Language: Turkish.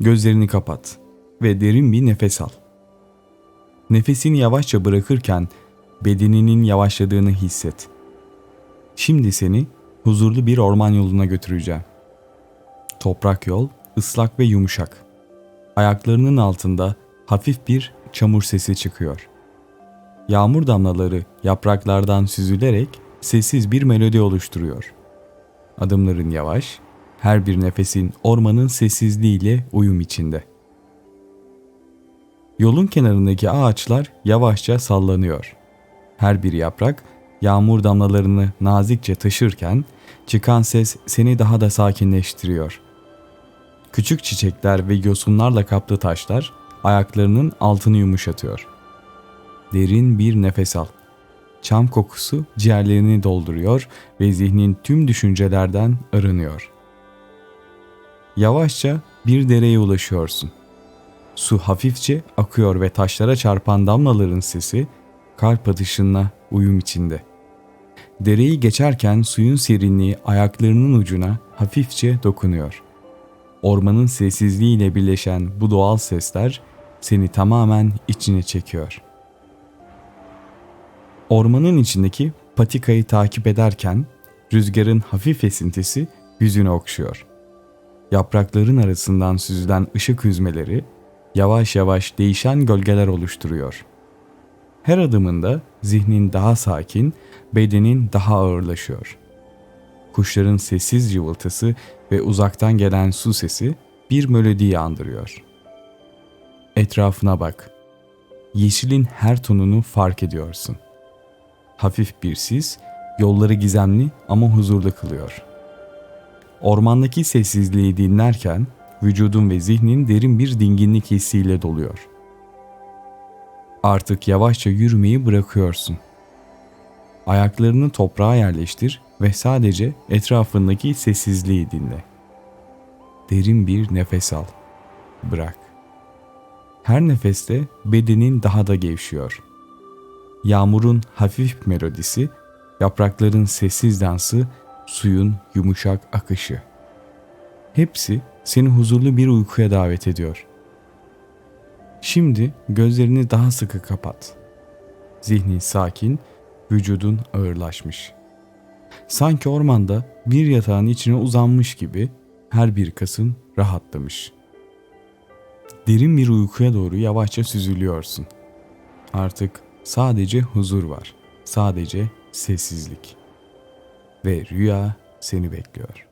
Gözlerini kapat ve derin bir nefes al. Nefesini yavaşça bırakırken bedeninin yavaşladığını hisset. Şimdi seni huzurlu bir orman yoluna götüreceğim. Toprak yol ıslak ve yumuşak. Ayaklarının altında hafif bir çamur sesi çıkıyor. Yağmur damlaları yapraklardan süzülerek sessiz bir melodi oluşturuyor. Adımların yavaş, her bir nefesin ormanın sessizliğiyle uyum içinde. Yolun kenarındaki ağaçlar yavaşça sallanıyor. Her bir yaprak yağmur damlalarını nazikçe taşırken çıkan ses seni daha da sakinleştiriyor. Küçük çiçekler ve yosunlarla kaplı taşlar ayaklarının altını yumuşatıyor. Derin bir nefes al. Çam kokusu ciğerlerini dolduruyor ve zihnin tüm düşüncelerden arınıyor. Yavaşça bir dereye ulaşıyorsun. Su hafifçe akıyor ve taşlara çarpan damlaların sesi kalp atışınla uyum içinde. Dereyi geçerken suyun serinliği ayaklarının ucuna hafifçe dokunuyor. Ormanın sessizliğiyle birleşen bu doğal sesler seni tamamen içine çekiyor. Ormanın içindeki patikayı takip ederken rüzgarın hafif esintisi yüzünü okşuyor. Yaprakların arasından süzülen ışık hüzmeleri yavaş yavaş değişen gölgeler oluşturuyor. Her adımında zihnin daha sakin, bedenin daha ağırlaşıyor. Kuşların sessiz cıvıltısı ve uzaktan gelen su sesi bir melodiyi andırıyor. Etrafına bak. Yeşilin her tonunu fark ediyorsun. Hafif bir sis yolları gizemli ama huzurlu kılıyor. Ormandaki sessizliği dinlerken vücudun ve zihnin derin bir dinginlik hissiyle doluyor. Artık yavaşça yürümeyi bırakıyorsun. Ayaklarını toprağa yerleştir ve sadece etrafındaki sessizliği dinle. Derin bir nefes al. Bırak. Her nefeste bedenin daha da gevşiyor. Yağmurun hafif melodisi, yaprakların sessiz dansı, suyun yumuşak akışı. Hepsi seni huzurlu bir uykuya davet ediyor. Şimdi gözlerini daha sıkı kapat. Zihnin sakin, vücudun ağırlaşmış. Sanki ormanda bir yatağın içine uzanmış gibi her bir kasın rahatlamış. Derin bir uykuya doğru yavaşça süzülüyorsun. Artık sadece huzur var. Sadece sessizlik. Ve rüya seni bekliyor.